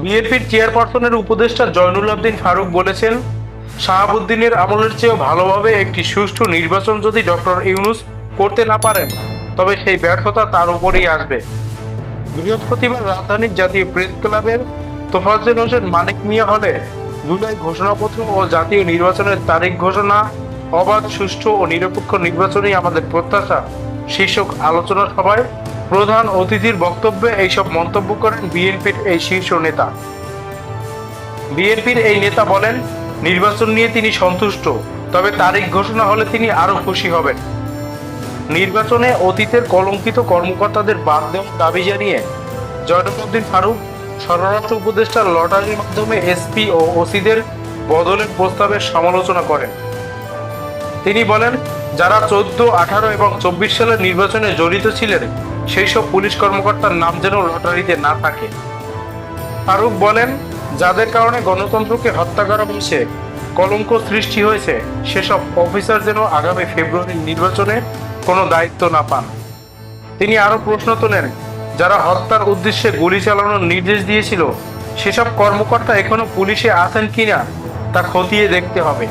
বিএনপির চেয়ারপারসনের উপদেষ্টা জয়নুল আবদিন ফারুক বলেছেন, শাহাবুদ্দিনের আমলের চেয়েও ভালোভাবে একটি সুষ্ঠু নির্বাচন যদি ডক্টর ইউনুস করতে না পারেন, তবে সেই ব্যর্থতা তার উপরেই আসবে। বৃহস্পতিবার রাজধানীর জাতীয় প্রেস ক্লাবের তোফাজ্জেল হোসেন মানিক মিয়া হলে জুলাই ঘোষণাপত্র ও জাতীয় নির্বাচনের তারিখ ঘোষণা, অবাধ, সুষ্ঠু ও নিরপেক্ষ নির্বাচনই আমাদের প্রত্যাশা। শীর্ষক আলোচনা সভায় প্রধান অতিথির বক্তব্যে এইসব মন্তব্য করেন বিএনপির এই শীর্ষ নেতা। বিএনপির এই নেতা বলেন, নির্বাচন নিয়ে তিনি সন্তুষ্ট, তবে তারিখ ঘোষণা হলে তিনি আরও খুশি হবেন। নির্বাচনে অতীতের কলঙ্কিত কর্মকর্তাদের বাদ দেওয়ার দাবি জানিয়ে জয়নুদ্দিন ফারুক, স্বরাষ্ট্র উপদেষ্টার লটারির মাধ্যমে এসপি ও ওসিদের বদলের প্রস্তাবের সমালোচনা করেন। তিনি বলেন, যারা চোদ্দ, আঠারো এবং চব্বিশ সালের নির্বাচনে জড়িত ছিলেন, সেই সব পুলিশ কর্মকর্তার নাম যেন লটারিতে না থাকে। ফারুক বলেন, যাদের কারণে গণতন্ত্রকে হত্যা করা হয়েছে, কলঙ্ক সৃষ্টি হয়েছে, সেসব অফিসার যেন আগামী ফেব্রুয়ারির নির্বাচনে কোনো দায়িত্ব না পান। তিনি আরও প্রশ্ন তোলেন, যারা হত্যার উদ্দেশ্যে গুলি চালানোর নির্দেশ দিয়েছিল, সেসব কর্মকর্তা এখনও পুলিশে আছেন কিনা, তা খতিয়ে দেখতে হবে।